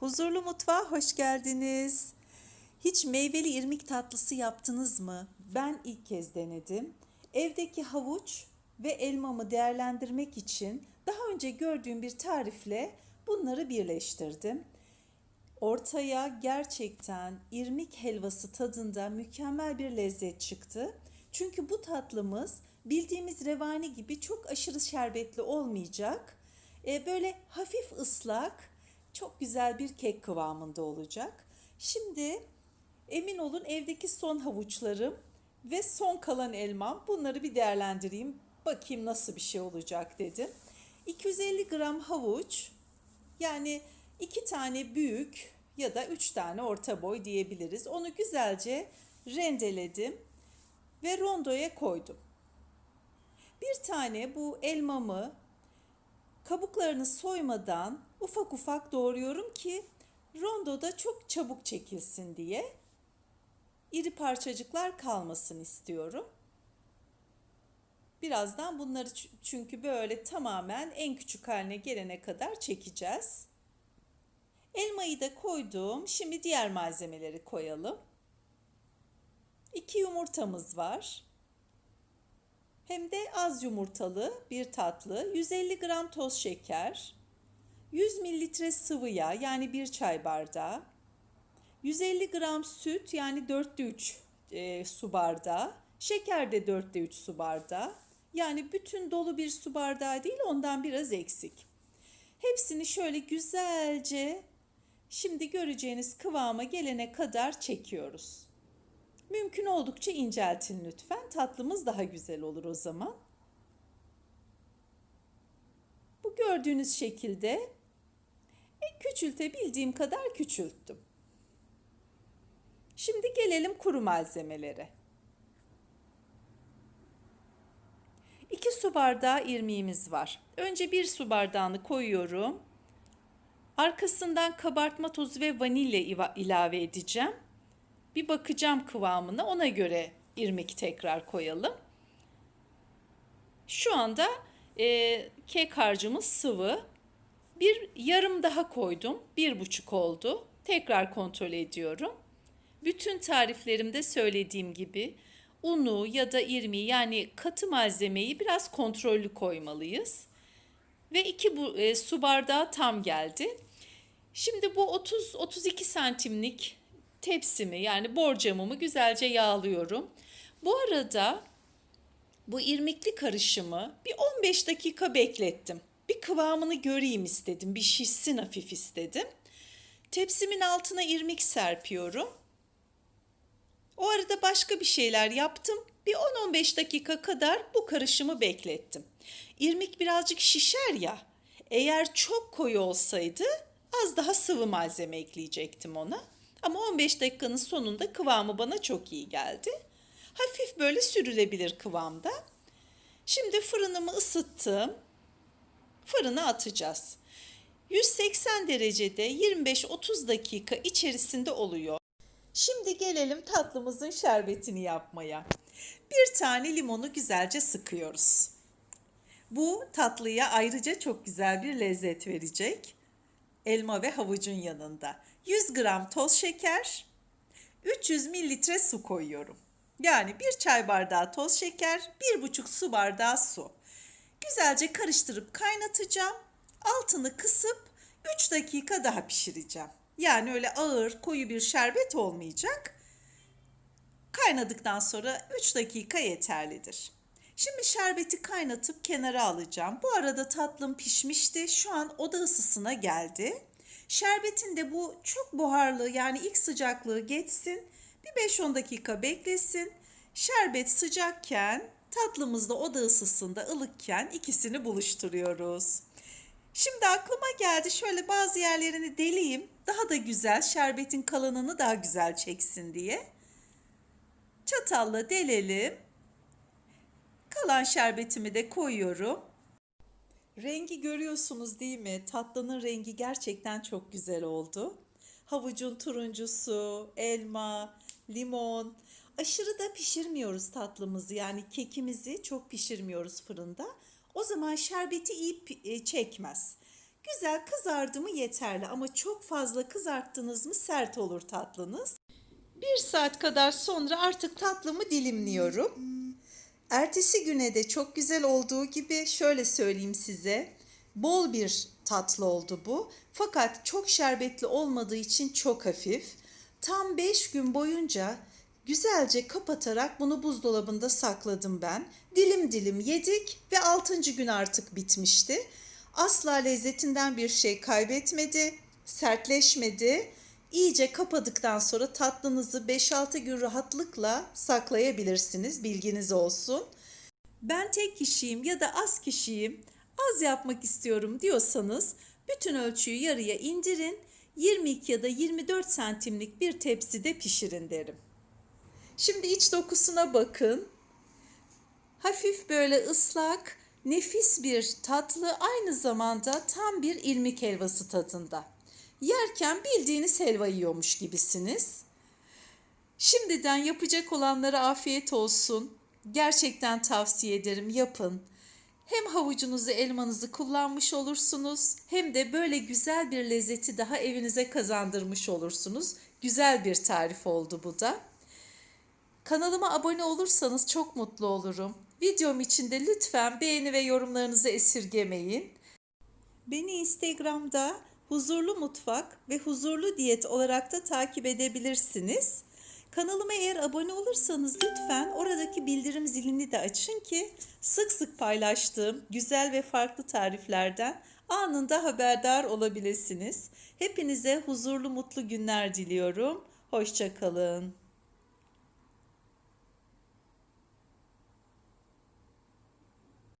Huzurlu mutfağa hoş geldiniz. Hiç meyveli irmik tatlısı yaptınız mı? Ben ilk kez denedim. Evdeki havuç ve elmamı değerlendirmek için daha önce gördüğüm bir tarifle bunları birleştirdim. Ortaya gerçekten irmik helvası tadında mükemmel bir lezzet çıktı. Çünkü bu tatlımız bildiğimiz revani gibi çok aşırı şerbetli olmayacak. E, böyle hafif ıslak, çok güzel bir kek kıvamında olacak. Şimdi emin olun evdeki son havuçlarım ve son kalan elmam bunları bir değerlendireyim. Bakayım nasıl bir şey olacak dedim. 250 gram havuç yani iki tane büyük ya da üç tane orta boy diyebiliriz. Onu güzelce rendeledim ve rondoya koydum. Bir tane bu elmamı kabuklarını soymadan ufak ufak doğruyorum ki rondoda çok çabuk çekilsin diye. İri parçacıklar kalmasın istiyorum. Birazdan bunları çünkü böyle tamamen en küçük haline gelene kadar çekeceğiz. Elmayı da koydum. Şimdi diğer malzemeleri koyalım. 2 yumurtamız var. Hem de az yumurtalı bir tatlı. 150 gram toz şeker. 100 mililitre sıvı yağ yani bir çay bardağı. 150 gram süt yani 4'te 3 e, su bardağı. Şeker de 4'te 3 su bardağı. Yani bütün dolu bir su bardağı değil ondan biraz eksik. Hepsini şöyle güzelce şimdi göreceğiniz kıvama gelene kadar çekiyoruz. Mümkün oldukça inceltin lütfen. Tatlımız daha güzel olur o zaman. Bu gördüğünüz şekilde e, küçültebildiğim kadar küçülttüm. Şimdi gelelim kuru malzemelere. 2 su bardağı irmiğimiz var. Önce bir su bardağını koyuyorum. Arkasından kabartma tozu ve vanilya ilave edeceğim. Bir bakacağım kıvamına ona göre irmik tekrar koyalım. Şu anda e, kek harcımız sıvı. Bir yarım daha koydum. Bir buçuk oldu. Tekrar kontrol ediyorum. Bütün tariflerimde söylediğim gibi unu ya da irmiği yani katı malzemeyi biraz kontrollü koymalıyız. Ve iki bu, e, su bardağı tam geldi. Şimdi bu 30-32 santimlik tepsimi yani borcamımı güzelce yağlıyorum. Bu arada bu irmikli karışımı bir 15 dakika beklettim. Bir kıvamını göreyim istedim. Bir şişsin hafif istedim. Tepsimin altına irmik serpiyorum. O arada başka bir şeyler yaptım. Bir 10-15 dakika kadar bu karışımı beklettim. İrmik birazcık şişer ya. Eğer çok koyu olsaydı az daha sıvı malzeme ekleyecektim ona. Ama 15 dakikanın sonunda kıvamı bana çok iyi geldi. Hafif böyle sürülebilir kıvamda. Şimdi fırınımı ısıttım. Fırına atacağız. 180 derecede 25-30 dakika içerisinde oluyor. Şimdi gelelim tatlımızın şerbetini yapmaya. Bir tane limonu güzelce sıkıyoruz. Bu tatlıya ayrıca çok güzel bir lezzet verecek. Elma ve havucun yanında. 100 gram toz şeker, 300 mililitre su koyuyorum. Yani bir çay bardağı toz şeker, bir buçuk su bardağı su. Güzelce karıştırıp kaynatacağım. Altını kısıp 3 dakika daha pişireceğim. Yani öyle ağır, koyu bir şerbet olmayacak. Kaynadıktan sonra 3 dakika yeterlidir. Şimdi şerbeti kaynatıp kenara alacağım. Bu arada tatlım pişmişti. Şu an oda ısısına geldi. Şerbetin de bu çok buharlı yani ilk sıcaklığı geçsin. Bir 5-10 dakika beklesin. Şerbet sıcakken tatlımız da oda ısısında ılıkken ikisini buluşturuyoruz. Şimdi aklıma geldi şöyle bazı yerlerini deleyim. Daha da güzel şerbetin kalanını daha güzel çeksin diye. Çatalla delelim. Kalan şerbetimi de koyuyorum. Rengi görüyorsunuz değil mi? Tatlının rengi gerçekten çok güzel oldu. Havucun turuncusu, elma, limon. Aşırı da pişirmiyoruz tatlımızı. Yani kekimizi çok pişirmiyoruz fırında. O zaman şerbeti iyi e, çekmez. Güzel kızardı mı yeterli ama çok fazla kızarttınız mı sert olur tatlınız. Bir saat kadar sonra artık tatlımı dilimliyorum. Ertesi güne de çok güzel olduğu gibi şöyle söyleyeyim size. Bol bir tatlı oldu bu. Fakat çok şerbetli olmadığı için çok hafif. Tam 5 gün boyunca güzelce kapatarak bunu buzdolabında sakladım ben. Dilim dilim yedik ve 6. gün artık bitmişti. Asla lezzetinden bir şey kaybetmedi, sertleşmedi. İyice kapadıktan sonra tatlınızı 5-6 gün rahatlıkla saklayabilirsiniz. Bilginiz olsun. Ben tek kişiyim ya da az kişiyim, az yapmak istiyorum diyorsanız bütün ölçüyü yarıya indirin. 22 ya da 24 santimlik bir tepside pişirin derim. Şimdi iç dokusuna bakın. Hafif böyle ıslak, nefis bir tatlı aynı zamanda tam bir ilmik helvası tadında. Yerken bildiğiniz helva yiyormuş gibisiniz. Şimdiden yapacak olanlara afiyet olsun. Gerçekten tavsiye ederim yapın. Hem havucunuzu, elmanızı kullanmış olursunuz hem de böyle güzel bir lezzeti daha evinize kazandırmış olursunuz. Güzel bir tarif oldu bu da. Kanalıma abone olursanız çok mutlu olurum. Videom için de lütfen beğeni ve yorumlarınızı esirgemeyin. Beni Instagram'da Huzurlu Mutfak ve Huzurlu Diyet olarak da takip edebilirsiniz. Kanalıma eğer abone olursanız lütfen oradaki bildirim zilini de açın ki sık sık paylaştığım güzel ve farklı tariflerden anında haberdar olabilirsiniz. Hepinize huzurlu mutlu günler diliyorum. Hoşçakalın.